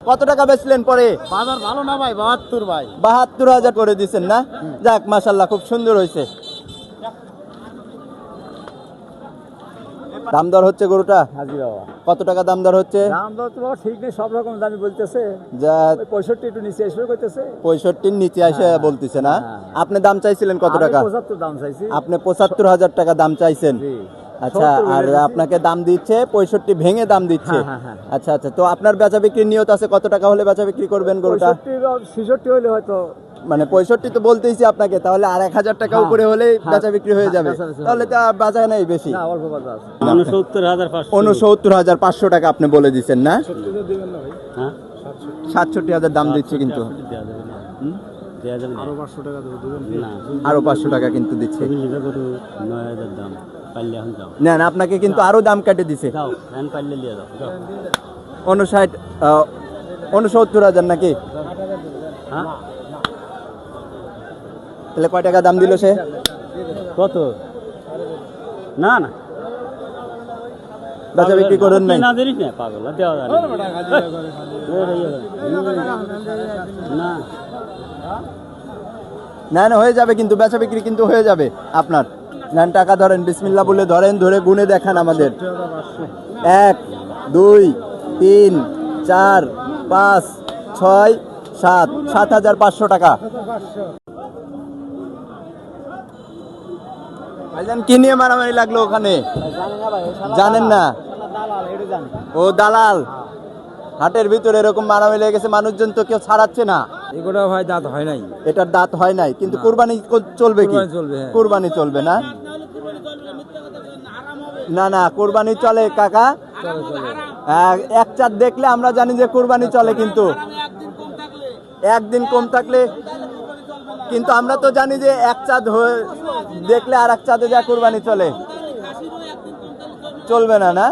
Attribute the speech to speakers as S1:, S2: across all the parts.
S1: কত টাকা বেচলেন পরে?
S2: বাজার ভালো না ভাই বাহাত্তর ভাই।
S1: বাহাত্তর হাজার করে দিচ্ছেন না? যাক মাসাল্লাহ খুব সুন্দর হয়েছে। দাম দর হচ্ছে গরুটা?
S2: হাজি বাবা।
S1: কত টাকা দাম দর হচ্ছে?
S2: দাম দর তো ঠিক নেই সব রকম দামি বলতেছে।
S1: যা
S2: পঁয়ষট্টি একটু নিচে এসে করতেছে
S1: পঁয়ষট্টির নিচে এসে বলতেছে না?
S2: হ্যাঁ।
S1: আপনি দাম চাইছিলেন কত টাকা?
S2: পঁচাত্তর দাম চাইছি।
S1: আপনি পঁচাত্তর হাজার টাকা দাম চাইছেন। আচ্ছা আর আপনাকে দাম দিচ্ছে পঁয়ষট্টি ভেঙে দাম দিচ্ছে।
S2: হ্যাঁ, হ্যাঁ, হ্যাঁ।
S1: আচ্ছা আচ্ছা তো আপনার বেচা বিক্রির নিয়ত আছে কত টাকা হলে বেচা বিক্রি করবেন গরুটা?
S2: ছেষট্টি হলে হয়তো।
S1: মানে পঁয়ষট্টি তো বলতেইছি আপনাকে তাহলে আর এক হাজার টাকা উপরে হলেই
S2: হ্যাঁ,
S1: বেচা বিক্রি হয়ে যাবে। তাহলে তো আর বাজার নেই বেশি।
S2: না অল্প বাজার আছে।
S3: উনসত্তর হাজার পাঁচশো।
S1: টাকা আপনি বলে দিচ্ছেন না?
S2: দিবেন না ভাই।
S1: সাতষট্টি হাজার দাম দিচ্ছে কিন্তু।
S2: আরও পাঁচশো টাকা দেবো দিবেন
S3: না
S1: আরও পাঁচশো টাকা কিন্তু দিচ্ছে।
S3: দাম।
S1: আপনাকে কিন্তু আরও দাম কেটে দিছে। উনষাট উনসত্তর হাজার নাকি?
S3: হ্যাঁ?
S1: তাহলে কয় টাকা দাম দিল সে?
S3: কত? না না।
S1: বেচা বিক্রি করেন নাই।
S3: না না পাগল দেওয়া যাবে না।
S1: না না হয়ে যাবে কিন্তু বেচা বিক্রি কিন্তু হয়ে যাবে আপনার। নেন টাকা ধরেন বিসমিল্লা বলে ধরেন, ধরে গুনে দেখান আমাদের। এক, দুই, তিন, চার, পাঁচ, ছয়, সাত সাত হাজার পাঁচশো টাকা। কি নিয়ে মারামারি লাগল ওখানে? জানেন না? ও দালাল। হাটের ভিতরে এরকম মারামারি লেগে গেছে, মানুষজন তো কেউ ছাড়াচ্ছে না।
S2: এগুলো ভাই দাঁত হয় নাই।
S1: এটার দাঁত হয় নাই কিন্তু কুরবানি চলবে কি?
S2: চলবে, হ্যাঁ।
S1: চলবে না? না না কুরবানি চলে কাকা। এক চাঁদ দেখলে আমরা জানি যে কুরবানি চলে কিন্তু। একদিন কম থাকলে কিন্তু আমরা তো জানি যে এক চাঁদ হয়ে দেখলে আর এক চাঁদে যা কুরবানি চলে। চলবে না না?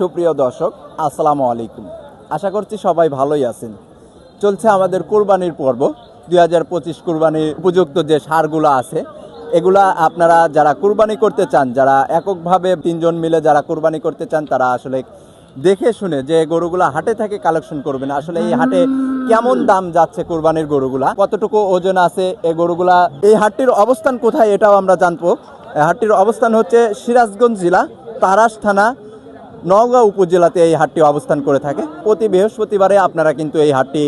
S1: সুপ্রিয় দর্শক, আসসালামু আলাইকুম। আশা করছি সবাই ভালোই আছেন। চলছে আমাদের কোরবানির পর্ব। দুই হাজার পঁচিশ কোরবানির উপযুক্ত যে সারগুলো আছে, এগুলা আপনারা যারা কোরবানি করতে চান, যারা এককভাবে তিনজন মিলে যারা কোরবানি করতে চান, তারা আসলে দেখে শুনে যে গরুগুলা হাটে থেকে কালেকশন করবেন, আসলে এই হাটে কেমন দাম যাচ্ছে কোরবানির গরুগুলা, কতটুকু ওজন আছে এই গরুগুলা, এই হাটটির অবস্থান কোথায় এটাও আমরা জানব। হাটটির অবস্থান হচ্ছে সিরাজগঞ্জ জেলা, তারাস থানা নওগাঁ উপজেলাতে এই হাটটি অবস্থান করে থাকে। প্রতি বৃহস্পতিবারে আপনারা কিন্তু এই হাটটি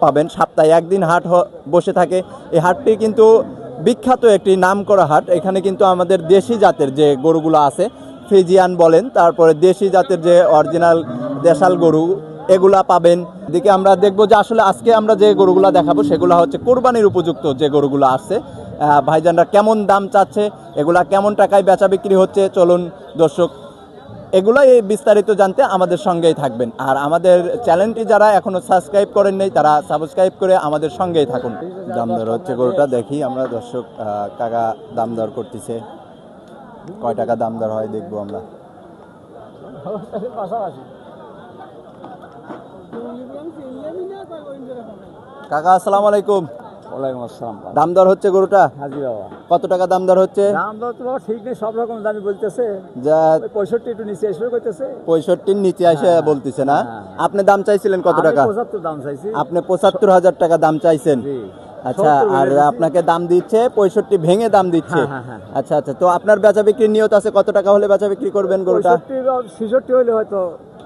S1: পাবেন। সপ্তাহে একদিন হাট বসে থাকে। এই হাটটি কিন্তু বিখ্যাত একটি নামকরা হাট। এখানে কিন্তু আমাদের দেশি জাতের যে গরুগুলো আছে ফ্রিজিয়ান বলেন তারপরে দেশি জাতের যে অরিজিনাল দেশাল গরু এগুলা পাবেন। এদিকে আমরা দেখব যে আসলে আজকে আমরা যে গরুগুলা দেখাবো সেগুলো হচ্ছে কোরবানির উপযুক্ত যে গরুগুলো আহ, ভাইজানরা কেমন দাম চাচ্ছে এগুলা কেমন টাকায় বেচা বিক্রি হচ্ছে চলুন দর্শক এগুলোই বিস্তারিত জানতে আমাদের সঙ্গেই থাকবেন। আর আমাদের চ্যানেলটি যারা এখনও সাবস্ক্রাইব করেন নাই, তারা সাবস্ক্রাইব করে আমাদের সঙ্গেই থাকুন। দাম দর হচ্ছে গরুটা দেখি, আমরা দর্শক কাকা দাম দর করতেছে। কয় টাকা দাম দর হয় দেখব আমরা। কাকা, আসসালামু আলাইকুম।
S2: ওয়ালাইকুম আসসালাম
S1: দাম দর হচ্ছে গরুটা?
S2: হাজি বাবা।
S1: কত টাকা দাম দর হচ্ছে?
S2: দাম দর তো ঠিক নেই সব রকম দামি বলতেছে।
S1: যা
S2: পঁয়ষট্টি একটু নিচে এসে করতেছে
S1: পঁয়ষট্টির নিচে এসে বলতেছে না?
S2: হ্যাঁ।
S1: আপনি দাম চাইছিলেন কত টাকা?
S2: পঁচাত্তর দাম চাইছি।
S1: আপনি পঁচাত্তর হাজার টাকা দাম চাইছেন। আচ্ছা আর আপনাকে দাম দিচ্ছে পঁয়ষট্টি ভেঙে দাম দিচ্ছে।
S2: হ্যাঁ, হ্যাঁ,
S1: আচ্ছা আচ্ছা তো আপনার বেচা বিক্রির নিয়ত আছে কত টাকা হলে বেচা বিক্রি করবেন গরুটা?
S2: ছেষট্টি হলে হয়তো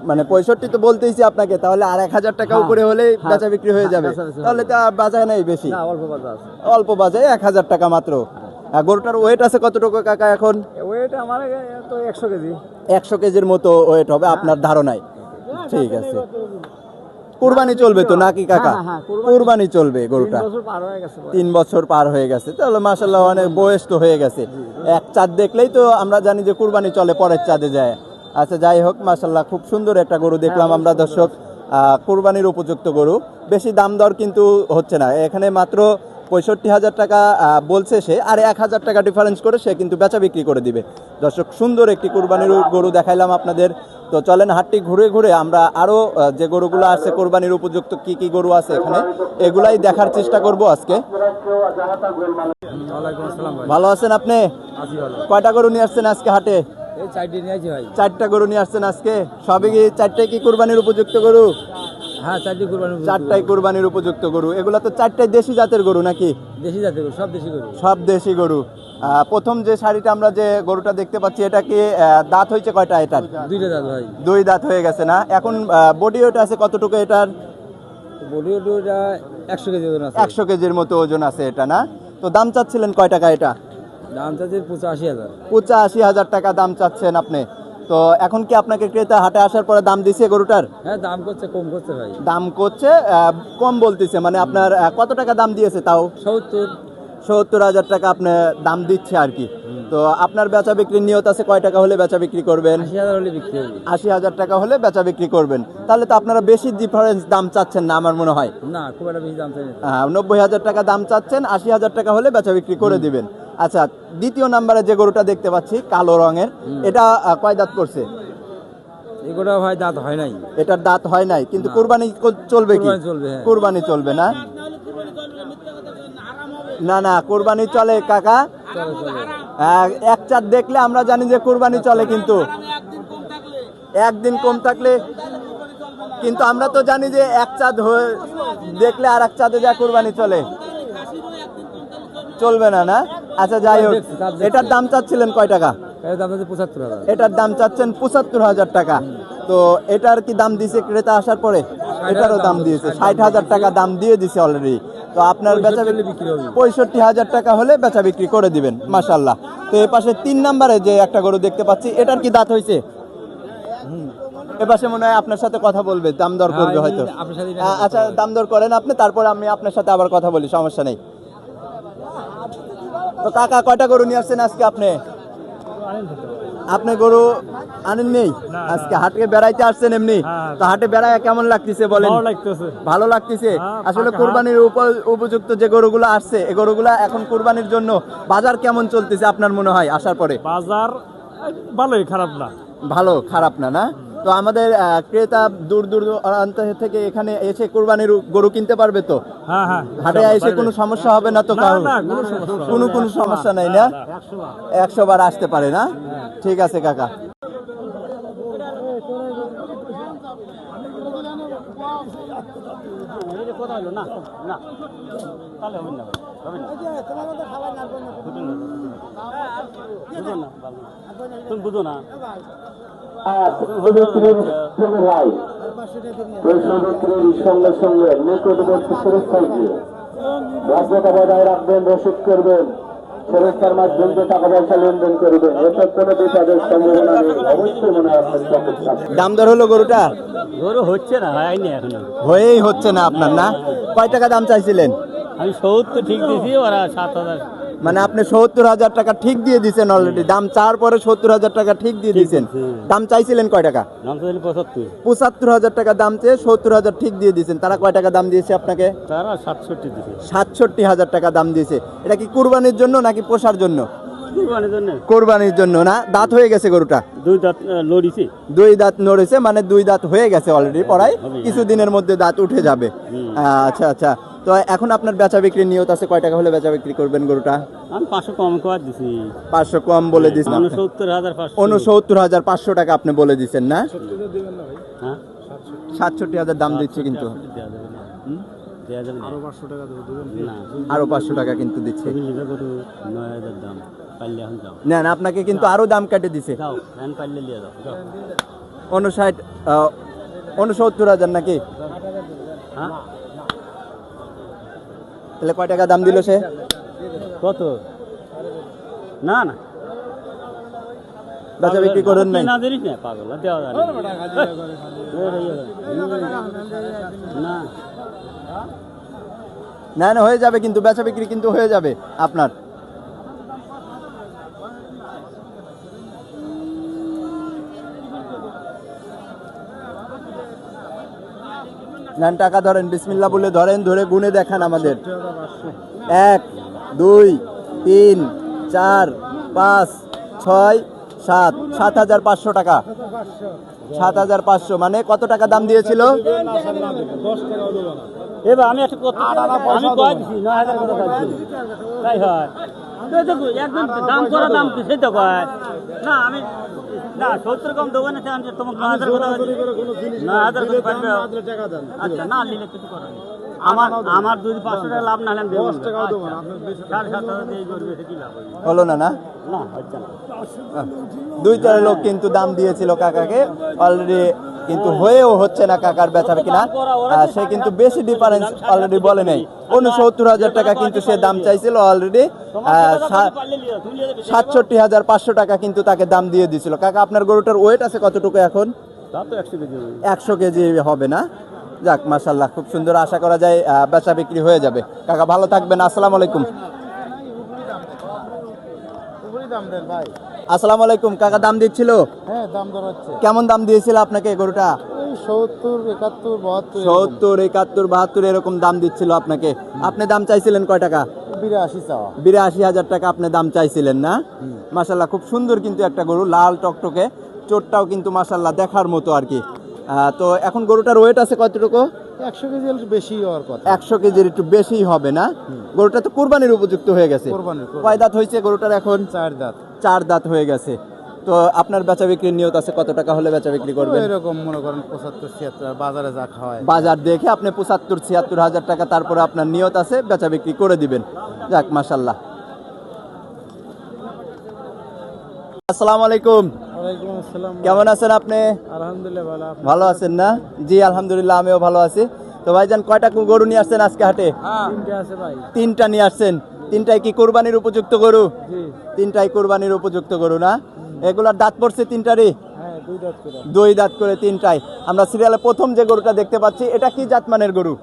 S1: মানে পঁয়ষট্টি তো বলতেইছি আপনাকে তাহলে আর এক হাজার টাকা
S2: হ্যাঁ,
S1: উপরে হলেই
S2: হ্যাঁ,
S1: বেচা বিক্রি হয়ে
S2: হ্যাঁ,
S1: যাবে। তাহলে তো আর বাজায় নেই বেশি।
S2: অল্প বাজার
S1: অল্প এক হাজার টাকা মাত্র। গরুটার ওয়েট আছে কতটুকু কাকা এখন?
S2: ওয়েট আমার তো একশো কেজি।
S1: একশো কেজির মতো ওয়েট হবে আপনার ধারণায়। ঠিক আছে। কুরবানি চলবে তো নাকি কাকা?
S2: কুরবানি-
S1: চলবে গরুটা।
S2: তিন বছর পার হয়ে গেছে
S1: তিন বছর পার হয়ে গেছে। তাহলে মাসাল্লাহ অনেক বয়স তো হয়ে গেছে। এক চাঁদ দেখলেই তো আমরা জানি যে কুরবানি চলে পরের চাঁদে যায়। আচ্ছা যাই হোক মাসাল্লাহ খুব সুন্দর একটা গরু দেখলাম আমরা দর্শক। আহ, কোরবানির উপযুক্ত গরু। বেশি দাম দর কিন্তু হচ্ছে না। এখানে মাত্র পঁয়ষট্টি হাজার টাকা আহ, বলছে সে আর এক হাজার টাকা ডিফারেন্স করে সে কিন্তু বেচা বিক্রি করে দিবে। দর্শক সুন্দর একটি কোরবানির গরু দেখাইলাম আপনাদের। তো চলেন হাটটি ঘুরে ঘুরে আমরা আরও যে গরুগুলো আছে কোরবানির উপযুক্ত কি কি গরু আছে এখানে এগুলাই দেখার চেষ্টা করব আজকে। ভালো আছেন আপনি? কয়টা গরু নিয়ে আসছেন আজকে হাটে?
S2: চারটি
S1: গরু নিয়ে আসছেন আজকে। সবই কি চারটাই কি কোরবানির উপযুক্ত গরু?
S2: হ্যাঁ চারটি
S1: চারটাই কোরবানির উপযুক্ত গরু। এগুলো তো চারটাই দেশি জাতের গরু নাকি?
S2: দেশি জাতের গরু সব দেশি গরু।
S1: সব দেশি গরু। প্রথম যে শাড়িটা আমরা যে গরুটা দেখতে পাচ্ছি এটা কি দাঁত হয়েছে কয়টা এটার?
S2: দুইটা ভাই।
S1: দুই দাঁত হয়ে গেছে না? এখন বডি ওটা আছে কতটুকু এটার?
S2: বডি ওটা একশো কেজি ওজন আছে।
S1: একশো কেজির মতো ওজন আছে এটা না? তো দাম চাচ্ছিলেন কয় টাকা এটা?
S2: দাম চাচ্ছে পঁচাশি হাজার।
S1: পঁচাশি হাজার টাকা দাম চাচ্ছেন আপনি। তো এখন কি আপনাকে ক্রেতা হাটে আসার পরে দাম দিছে গরুটার?
S2: হ্যাঁ দাম করছে কম করছে ভাই।
S1: দাম করছে কম বলতেছে মানে আপনার কত টাকা দাম দিয়েছে তাও?
S2: সত্তর।
S1: সত্তর হাজার টাকা আপনি দাম দিচ্ছে আর কি। তো আপনার বেচা বিক্রির নিয়ত আছে কয় টাকা হলে বেচা বিক্রি করবেন?
S2: আশি হাজার
S1: টাকা হলে বেচা বিক্রি করবেন। তাহলে তো আপনারা বেশি ডিফারেন্স দাম চাচ্ছেন না আমার মনে হয়।
S2: না খুব একটা বেশি দাম
S1: আহ, নব্বই হাজার টাকা দাম চাচ্ছেন আশি হাজার টাকা হলে বেচা বিক্রি করে দিবেন। আচ্ছা দ্বিতীয় নাম্বারে যে গরুটা দেখতে পাচ্ছি কালো রঙের এটা কয় দাঁত করছে?
S2: এগুলো ভাই দাঁত হয় নাই।
S1: এটার দাঁত হয় নাই কিন্তু কুরবানি চলবে কি?
S2: কুরবানি চলবে, হ্যাঁ।
S1: কুরবানি চলবে না? না না কুরবানি চলে কাকা। এক চাঁদ দেখলে আমরা জানি যে কুরবানি চলে কিন্তু। একদিন কম থাকলে কিন্তু আমরা তো জানি যে এক চাঁদ হয়ে দেখলে আর এক চাঁদে যা কুরবানি চলে। চলবে না না? আচ্ছা যাই হোক। এটার দাম চাচ্ছিলেন কয় টাকা? এটার দাম চাচ্ছেন পঁচাত্তর হাজার টাকা। তো এটার কি দাম দিছে ক্রেতা আসার পরে? এটারও দাম দিয়েছে ষাট হাজার টাকা দাম দিয়ে দিছে অলরেডি তো আপনার বেচা
S2: পঁয়ষট্টি বিক্রি
S1: পঁয়ষট্টি হাজার টাকা হলে বেচা বিক্রি করে দিবেন মাসাল্লাহ তো এ পাশে তিন নাম্বারে যে একটা গরু দেখতে পাচ্ছি এটার কি দাঁত হয়েছে এপাশে মনে হয় আপনার সাথে কথা বলবে দাম দর করবে হয়তো। আচ্ছা দাম দর করেন আপনি তারপর আমি আপনার সাথে আবার কথা বলি সমস্যা নেই। তো কাকা কয়টা গরু নিয়ে আসছেন আজকে আপনি? আপনি গরু আনেন নেই আজকে হাটে বেড়াইতে আসছেন এমনি? তো হাটে বেড়ায় কেমন লাগতেছে বলেন?
S3: ভালো লাগতেছে। হ্যাঁ,
S1: আসলে কোরবানির উপ- উপযুক্ত যে গরুগুলো আসছে এই গরুগুলা এখন কোরবানির জন্য বাজার কেমন চলতেছে আপনার মনে হয় আসার পরে?
S3: বাজার ভালোই খারাপ না।
S1: ভালো খারাপ না না? তো আমাদের ক্রেতা দূর দূর দূরান্ত থেকে এখানে এসে কোরবানির গরু কিনতে পারবে তো?
S3: হ্যাঁ হ্যাঁ।
S1: হাটে এসে কোনো সমস্যা হবে না তো
S3: কারও? কোনো
S1: কোনো সমস্যা নাই না? একশো বার আসতে পারে না? ঠিক আছে কাকা।
S3: না না তাহলে হবে না হবে না বুঝো না ভালো। তুমি বুঝো না।
S4: ভাই প্রশ্নপত্রের সঙ্গে সঙ্গে নিকটবর্তী সুরক্ষাকে ভদ্রতা বজায় রাখবেন রসিদ করবেন সুরক্ষার মাধ্যমে টাকা পয়সা লেনদেন করবেন এসব কোনো বিপদের সম্ভাবনা নেই অবশ্যই মনে থাকবে।
S1: দাম দর হলো গরুটা?
S3: গরু হচ্ছে না হয়নি এখনও।
S1: হয়েই হচ্ছে না আপনার না? কয় টাকা দাম চাইছিলেন?
S3: আমি সত্তর ঠিক দিয়েছি ওরা সাত হাজার।
S1: মানে আপনি সত্তর হাজার টাকা ঠিক দিয়ে দিছেন অলরেডি দাম চার পরে সত্তর হাজার টাকা ঠিক দিয়ে
S3: দিয়েছি।
S1: দাম চাইছিলেন কয় টাকা?
S3: পঁচাত্তর।
S1: পঁচাত্তর হাজার টাকা দাম চেয়ে সত্তর হাজার ঠিক দিয়ে দিয়েছেন তারা কয় টাকা দাম দিয়েছে আপনাকে?
S3: তারা সাতষট্টি
S1: হাজার টাকা দাম দিয়েছে। এটা কি কুরবানির জন্য নাকি পোষার
S3: জন্য?
S1: কোরবানির জন্য। না? দাঁত হয়ে গেছে গরুটা?
S3: দুই দাঁত লড়িছে
S1: দুই দাঁত নড়েছে মানে দুই দাঁত হয়ে গেছে অলরেডি পড়ায়।
S3: হবে,
S1: কিছু দিনের মধ্যে দাঁত উঠে যাবে। আচ্ছা আচ্ছা। তো এখন আপনার বেচা বিক্রির নিয়ত আছে কয় টাকা হলে বেচা বিক্রি করবেন গরুটা?
S3: আমি পাঁচশো কম করে দিছি।
S1: পাঁচশো কম বলে দিচ্ছেন
S3: উনসত্তর হাজার পাঁচশো।
S1: উনসত্তর হাজার পাঁচশো টাকা আপনি বলে দিচ্ছেন না?
S3: হ্যাঁ?
S1: সাতষট্টি হাজার দাম দিচ্ছে কিন্তু।
S3: আরও
S2: পাঁচশো টাকা
S1: কিন্তু দিচ্ছে। না না আপনাকে কিন্তু আরও দাম কেটে দিছে। উনষাট উনসত্তর হাজার নাকি?
S3: হ্যাঁ?
S1: তাহলে কয় টাকা দাম দিল সে?
S3: কত? না না।
S1: বেচা বিক্রি করেন নাই।
S3: না দেরি না পাগল দেওয়া যাবে না।
S1: না না হয়ে যাবে কিন্তু বেচা বিক্রি কিন্তু হয়ে যাবে আপনার। নেন টাকা ধরেন বিসমিল্লা বলে ধরেন ধরে গুনে দেখান আমাদের। এক দুই তিন চার পাঁচ ছয় সাত সাত হাজার পাঁচশো টাকা। সাত হাজার পাঁচশো। মানে কত টাকা দাম দিয়েছিল?
S3: এবার আমি একটা কথা আমি কয় নয় হাজার কথা কয়েছি তাই হয়। তো তো একদম দাম করা দাম কয়। না আমি না সত্তর কম দেবো না আমি তোমাকে আধার কথা না আধার আচ্ছা না নিলে কিছু করার আমার আমার দুই পাঁচশো টাকা লাভ না হলে আমি দেবো না। আচ্ছা, সাড়ে সাত হাজার দিয়ে করবে সে কি লাভ
S1: হলো না না?
S3: না হচ্ছে না।
S1: দুই চার লোক কিন্তু দাম দিয়েছিল কাকাকে। অলরেডি কিন্তু হয়েও হচ্ছে না কাকার বেচা কিনা। সে কিন্তু বেশি ডিফারেন্স অলরেডি বলে নেই। উনসত্তর হাজার টাকা কিন্তু সে দাম চাইছিল অলরেডি। সাতষট্টি হাজার পাঁচশো টাকা কিন্তু তাকে দাম দিয়ে দিছিল। কাকা আপনার গরুটার ওয়েট আছে কতটুকু এখন?
S3: একশো কেজি হবে।
S1: একশো কেজি হবে না? যাক মাসাল্লাহ খুব সুন্দর আশা করা যায় বেচা বিক্রি হয়ে যাবে। কাকা ভালো থাকবেন আসসালামু আলাইকুম। আসসালামু আলাইকুম কাকা দাম দিচ্ছিল?
S2: হ্যাঁ দাম দর হচ্ছে
S1: কেমন দাম দিয়েছিল আপনাকে গরুটা?
S2: সত্তর একাত্তর বাহাত্তর
S1: সত্তর একাত্তর বাহাত্তর এরকম দাম দিচ্ছিল আপনাকে। আপনি দাম চাইছিলেন কয় টাকা?
S2: বিরাশি চাওয়া।
S1: বিরাশি হাজার টাকা আপনি দাম চাইছিলেন না? মাসাল্লাহ খুব সুন্দর কিন্তু একটা গরু লাল টকটকে। চোটটাও কিন্তু মাসাল্লাহ দেখার মতো আর কি। তো এখন গরুটার ওয়েট আছে কতটুকু?
S2: একশো কেজি বেশি হওয়ার কথা।
S1: একশো কেজির একটু বেশি হবে না? গরুটা তো কোরবানির উপযুক্ত হয়ে গেছে। কয় দাঁত হয়েছে গরুটার এখন?
S2: চার দাঁত।
S1: চার দাঁত হয়ে গেছে। তো আপনার বেচা বিক্রির নিয়ত আছে কত টাকা হলে বেচা বিক্রি করবেন?
S2: এরকম মনে করেন পঁচাত্তর ছিয়াত্তর বাজারে যা খাওয়ায়।
S1: বাজার দেখে আপনি পঁচাত্তর ছিয়াত্তর হাজার টাকা তারপরে আপনার নিয়ত আছে বেচা বিক্রি করে দিবেন। যাক মাসাল্লাহ আসসালামু আলাইকুম। কেমন আছেন আপনি?
S2: আলহামদুলিল্লাহ ভালো
S1: আছেন। না? জি আলহামদুলিল্লাহ আমিও ভালো আছি। তো ভাইজান কয়টা গরু নিয়ে আসছেন আজকে হাটে?
S2: ভাই।
S1: তিনটা নিয়ে আসছেন। তিনটাই কি কোরবানির উপযুক্ত গরু? তিনটাই কোরবানির উপযুক্ত গরু না? এগুলার দাঁত পড়ছে তিনটারই?
S2: হ্যাঁ দুই দাঁত করে।
S1: তিনটাই। আমরা সিরিয়ালে প্রথম যে গরুটা দেখতে পাচ্ছি এটা কি জাতমানের গরু?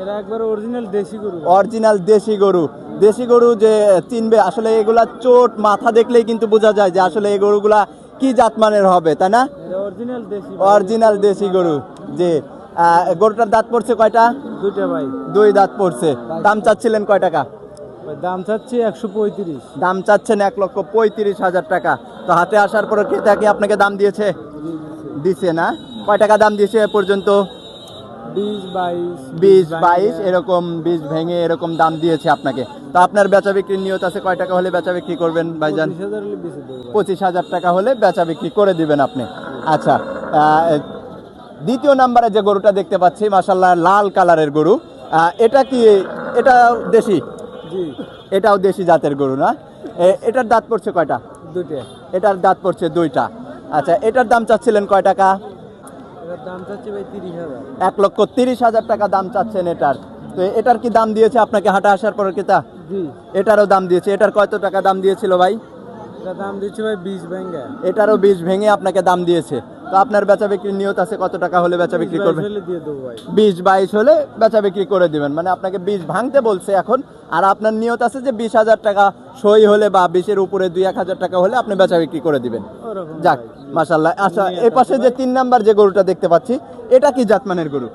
S2: এরা একবার অরিজিনাল দেশি গরু।
S1: অরিজিনাল দেশি গরু। দেশি গরু যে চিনবে আসলে এগুলা চোট মাথা দেখলেই কিন্তু বোঝা যায় যে আসলে এই গরুগুলা কি জাতমানের হবে তাই না?
S2: অরিজিনাল দেশি
S1: অরিজিনাল দেশি গরু যে আহ, গরুটার দাঁত পড়ছে কয়টা?
S2: দুইটা ভাই।
S1: দুই দাঁত পড়ছে। দাম চাচ্ছিলেন কয় টাকা?
S2: দাম চাচ্ছি একশো পঁয়ত্রিশ।
S1: দাম চাচ্ছেন এক লক্ষ পঁয়ত্রিশ হাজার টাকা। তো হাতে আসার পরে ক্রেতা কি আপনাকে দাম দিয়েছে? দিছে না? কয় টাকা দাম দিয়েছে এ পর্যন্ত?
S2: বিশ বাইশ
S1: এরকম বিশ ভেঙে এরকম দাম দিয়েছে আপনাকে। তো আপনার বেচা বিক্রির নিয়ত আছে কয় টাকা হলে বেচা বিক্রি করবেন ভাইজান?
S2: পঁচিশ হাজার
S1: টাকা হলে বেচা বিক্রি করে দিবেন আপনি। আচ্ছা দ্বিতীয় নাম্বারে যে গরুটা দেখতে পাচ্ছি মাসাল্লাহ লাল কালারের গরু। এটা কি এটা দেশি? এটাও দেশি জাতের গরু না? এটার দাঁত পড়ছে কয়টা?
S2: দুইটা।
S1: এটার দাঁত পড়ছে দুইটা। আচ্ছা এটার দাম চাচ্ছিলেন কয় টাকা? এক লক্ষ তিরিশ হাজার টাকা দাম চাচ্ছেন এটার। তো এটার কি দাম দিয়েছে আপনাকে হাঁটা আসার পর কেতা
S2: জি।
S1: এটারও দাম দিয়েছে। এটার কত টাকা দাম দিয়েছিল ভাই?
S2: দাম দিচ্ছি ভাই বিশ ব্যাঙ্গা
S1: এটারও বীজ ভেঙে আপনাকে দাম দিয়েছে। তো আপনার বেচা বিক্রির নিয়ত আছে কত টাকা হলে বেচা বিক্রি করবেন? বিশ বাইশ হলে বেচা বিক্রি করে দিবেন। মানে আপনাকে বীজ ভাঙতে বলছে এখন। আর আপনার নিয়ত আছে যে বিশ হাজার টাকা সই হলে বা বিশের উপরে দুই এক হাজার টাকা হলে আপনি বেচা বিক্রি করে দিবেন। যাক মাসাল্লাহ আচ্ছা এই পাশে যে তিন নাম্বার যে গরুটা দেখতে পাচ্ছি এটা কি জাতমানের গরু?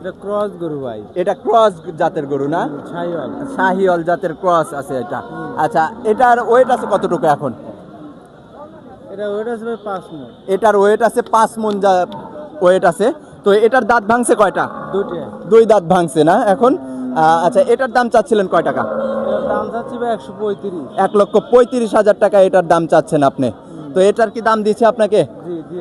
S2: এটা ক্রস গরু ভাই।
S1: এটা ক্রস জাতের গরু না?
S2: ছাইওয়াল
S1: শাহিওয়াল জাতের ক্রস আছে এটা। আচ্ছা এটার ওয়েট আছে কতটুকু এখন?
S2: এটা ওইটা আছে ভাই পাঁচ মিনিট
S1: এটার ওয়েট আছে পাঁচ মন যা ওয়েট আছে। তো এটার দাঁত ভাঙছে কয়টা?
S2: দুইটা।
S1: দুই দাঁত ভাঙছে না এখন? আচ্ছা এটার দাম চাচ্ছিলেন কয় টাকা?
S2: দাম চাচ্ছি ভাই একশো পঁয়ত্রিশ।
S1: এক লক্ষ পঁয়ত্রিশ হাজার টাকা এটার দাম চাচ্ছেন আপনি। তো এটার কি দাম দিয়েছে আপনাকে?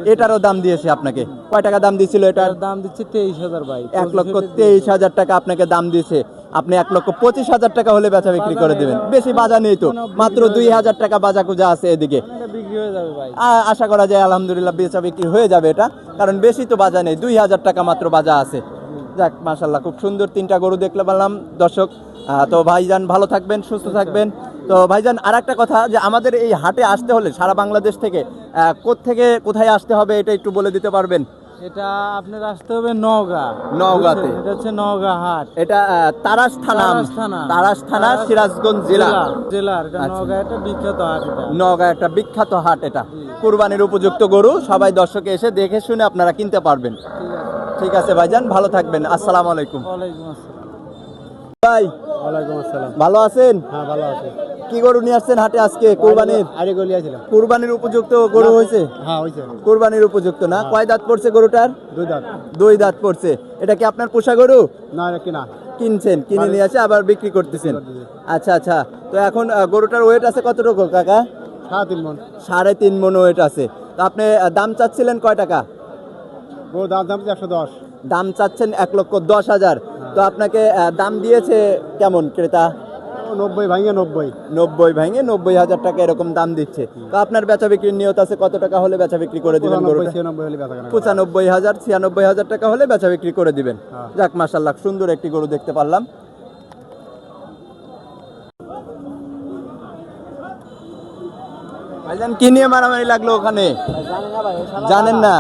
S1: এটারও দাম দিয়েছে আপনাকে। কয় টাকা দাম দিয়েছিল এটার?
S2: দাম দিচ্ছে তেইশ হাজার ভাই।
S1: এক লক্ষ তেইশ হাজার টাকা আপনাকে দাম দিয়েছে। আপনি এক লক্ষ পঁচিশ হাজার টাকা হলে বেচা বিক্রি করে দেবেন। বেশি বাজা নেই তো। মাত্র দুই হাজার টাকা বাজা কুজা আছে এদিকে।
S2: হয়ে
S1: আশা করা যায় আলহামদুলিল্লাহ বেচা বিক্রি হয়ে যাবে এটা। কারণ বেশি তো বাজা নেই। দুই হাজার টাকা মাত্র বাজা আছে। যাক মাশাল্লাহ খুব সুন্দর তিনটা গরু দেখলে পারলাম। দর্শক আহ, তো ভাইজান ভালো থাকবেন সুস্থ থাকবেন। তো ভাইজান আর একটা কথা যে আমাদের এই হাটে আসতে হলে সারা বাংলাদেশ থেকে থেকে কোথায় আসতে হবে এটা একটু বলে দিতে পারবেন?
S2: এটা আপনার আসতে হবে নওগাঁ।
S1: নওগাঁতে।
S2: এটা হচ্ছে নওগাঁ হাট।
S1: এটা তারাস থানা
S2: তারাস থানা।
S1: সিরাজগঞ্জ জেলা।
S2: জেলার
S1: আচ্ছা।
S2: নওগাঁ একটা বিখ্যাত হাট এটা।
S1: নওগাঁ একটা বিখ্যাত হাট এটা। কুরবানির উপযুক্ত গরু সবাই দর্শকে এসে দেখে শুনে আপনারা কিনতে পারবেন।
S2: ঠিক আছে।
S1: ঠিক আছে ভাইজান ভালো থাকবেন। আসসালামু আলাইকুম।
S2: ওয়ালাইকুম আসসালাম।
S1: ভাই।
S2: ওয়ালাইকুম আসসালাম।
S1: ভালো আছেন?
S2: হ্যাঁ ভালো আছে।
S1: কি গরু নিয়ে আসছেন হাটে আজকে? কুরবানির?
S2: আরে গলিয়াছিলাম
S1: কুরবানির উপযুক্ত গরু হয়েছে?
S2: হ্যাঁ হয়েছে।
S1: কুরবানির উপযুক্ত না? কয় দাঁত পড়ছে গরুটার?
S2: দুই দাঁত।
S1: দুই দাঁত পড়ছে। এটা কি আপনার পোষা গরু?
S2: না কিনা।
S1: কিনছেন কিনে নিয়ে আসে আবার বিক্রি করতেছেন। আচ্ছা আচ্ছা। তো এখন গরুটার ওয়েট আছে কতটুকু কাকা?
S2: সাড়ে তিন মন।
S1: সাড়ে তিন মন ওয়েট আছে। তো আপনি দাম চাচ্ছিলেন কয় টাকা?
S2: ও দাম দাম একশো দশ।
S1: দাম চাচ্ছেন এক লক্ষ দশ হাজার। তো আপনাকে দাম দিয়েছে কেমন ক্রেতা?
S2: নব্বই ভাঙে নব্বই।
S1: নব্বই ভাঙে নব্বই হাজার টাকা এরকম দাম দিচ্ছে। তো আপনার বেচা বিক্রির নিয়ত আছে কত টাকা হলে বেচা বিক্রি করে দিবেন পঁচানব্বই হাজার ছিয়ানব্বই হাজার টাকা হলে বেচা বিক্রি করে দিবেন।
S2: হ্যাঁ।
S1: যাক মাসাল্লাহ সুন্দর একটি গরু দেখতে পারলাম। ভাইজান কি নিয়ে মারামারি লাগল ওখানে? জানেন না?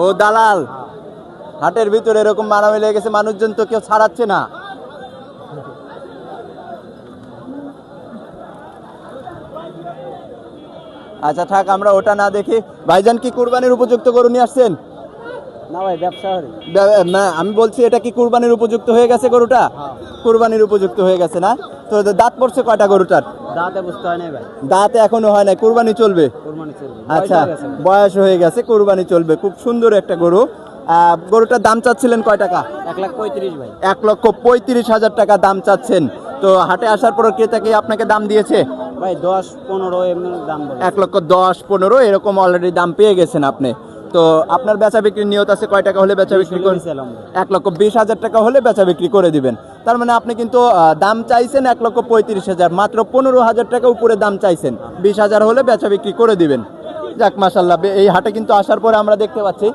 S1: ও দালাল। হাটের ভিতরে এরকম মারামারি লেগে গেছে মানুষজন তো কেউ ছাড়াচ্ছে না। আচ্ছা থাক আমরা ওটা না দেখি। ভাইজান কি কুরবানির উপযুক্ত গরু নিয়ে আসছেন?
S2: না ভাই ব্যবসা
S1: না আমি বলছি এটা কি কুরবানির উপযুক্ত হয়ে গেছে গরুটা? কুরবানির উপযুক্ত হয়ে গেছে না? তো দাঁত পড়ছে কয়টা গরুটার?
S2: দাঁতে বুঝতে হয় না ভাই।
S1: দাঁত এখনও হয় না কুরবানি চলবে?
S2: কোরবানি চলবে।
S1: আচ্ছা বয়স হয়ে গেছে কুরবানি চলবে। খুব সুন্দর একটা গরু। আহ, গরুটার দাম চাচ্ছিলেন কয় টাকা?
S2: এক লাখ পঁয়ত্রিশ ভাই।
S1: এক লক্ষ পঁয়ত্রিশ হাজার টাকা দাম চাচ্ছেন। তো হাটে আসার পর ক্রেতা কি আপনাকে দাম দিয়েছে?
S2: ভাই দশ পনেরো এমনি দাম
S1: এক লক্ষ দশ পনেরো এরকম অলরেডি দাম পেয়ে গেছেন আপনি। তো আপনার বেচা বিক্রির নিয়ত আছে কয় টাকা হলে বেচা বিক্রি করে এক লক্ষ বিশ হাজার টাকা হলে বেচা বিক্রি করে দিবেন। তার মানে আপনি কিন্তু দাম চাইছেন এক লক্ষ পঁয়ত্রিশ হাজার মাত্র পনেরো হাজার টাকা উপরে দাম চাইছেন। বিশ হাজার হলে বেচা বিক্রি করে দিবেন। যাক মাসাল্লাহ এই হাটে কিন্তু আসার পরে আমরা দেখতে পাচ্ছি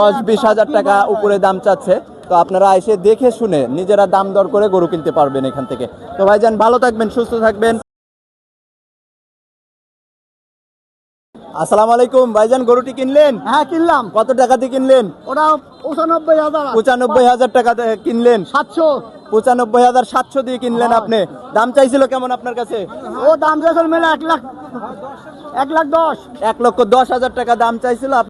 S1: দশ বিশ হাজার টাকা উপরে দাম চাচ্ছে। তো আপনারা এসে দেখে শুনে নিজেরা দাম দর করে গরু কিনতে পারবেন এখান থেকে। তো ভাইজান ভালো থাকবেন সুস্থ থাকবেন। আসসালামু আলাইকুম ভাইজান গরুটি কিনলেন?
S2: হ্যাঁ কিনলাম।
S1: কত টাকা দিয়ে কিনলেন?
S2: ওটা পঁচানব্বই হাজার।
S1: পঁচানব্বই হাজার টাকা দিয়ে কিনলেন?
S2: সাতশো।
S1: পঁচানব্বই হাজার সাতশো দিয়ে কিনলেন আপনি। দাম চাইছিল কেমন আপনার কাছে?
S2: ও দাম চাইছিল মেলা এক লাখ এক লাখ দশ।
S1: এক লক্ষ দশ হাজার টাকা দাম চাইছিল